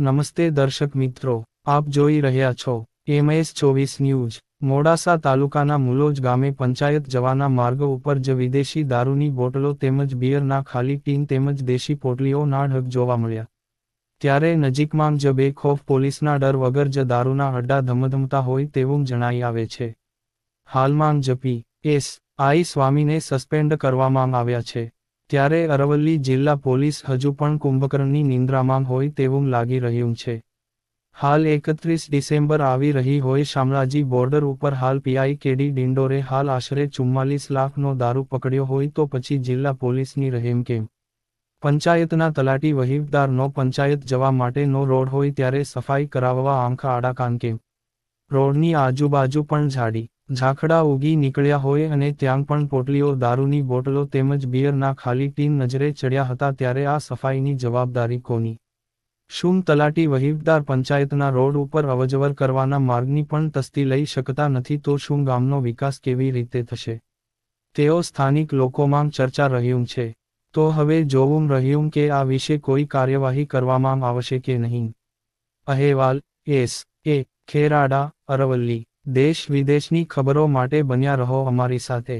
નમસ્તે દર્શક મિત્રો, આપ જોઈ રહ્યા છો એમએસ ચોવીસ ન્યૂઝ. મોડાસા તાલુકાના મુલોજ ગામે પંચાયત જવાના માર્ગ ઉપર જ વિદેશી દારૂની બોટલો તેમજ બિયરના ખાલી ટીન તેમજ દેશી પોટલીઓના ઢગ જોવા મળ્યા. ત્યારે નજીકમાં જ બેખોફ પોલીસના ડર વગર જ દારૂના અડ્ડા ધમધમતા હોય તેવું જણાઈ આવે છે. હાલમાં જપી એસ આઈ સ્વામીને સસ્પેન્ડ કરવામાં આવ્યા છે. ત્યારે અરવલ્લી જિલ્લા પોલીસ હજુ પણ કુંભકર્ણની નિંદ્રામાં હોય તેવું લાગી રહ્યું છે. હાલ એકત્રીસ ડિસેમ્બર આવી રહી હોય શામળાજી બોર્ડર ઉપર હાલ પીઆઈ કેડી ડિંડોરે હાલ આશરે ચુમ્માલીસ લાખનો દારૂ પકડ્યો હોય તો પછી જિલ્લા પોલીસની રહેમ કેમ? પંચાયતના તલાટી વહીવદારનો પંચાયત જવા માટેનો રોડ હોય ત્યારે સફાઈ કરાવવા આંખા આડા કાન કેમ? રોડની આજુબાજુ પણ ઝાડી. ઝાખડા ઉગી નીકળ્યા હોય અને ત્યાં પણ પોટલીઓ દારૂની બોટલો તેમજ બિયરના ખાલી ટીન નજરે ચડ્યા હતા ત્યારે આ સફાઈની જવાબદારી કોની? શું તલાટી વહીવટદાર પંચાયતના રોડ ઉપર અવજવર કરવાના માર્ગની પણ તસ્તી લઈ શકતા નથી તો શું ગામનો વિકાસ કેવી રીતે થશે? તેઓ સ્થાનિક લોકોમાં ચર્ચા રહ્યું છે. તો હવે જોવું રહ્યું કે આ વિશે કોઈ કાર્યવાહી કરવામાં આવશે કે નહીં? અહેવાલ, એસ. એ. ખેરાડા, અરવલ્લી. દેશ વિદેશની ખબરો માટે બન્યા રહો અમારી સાથે.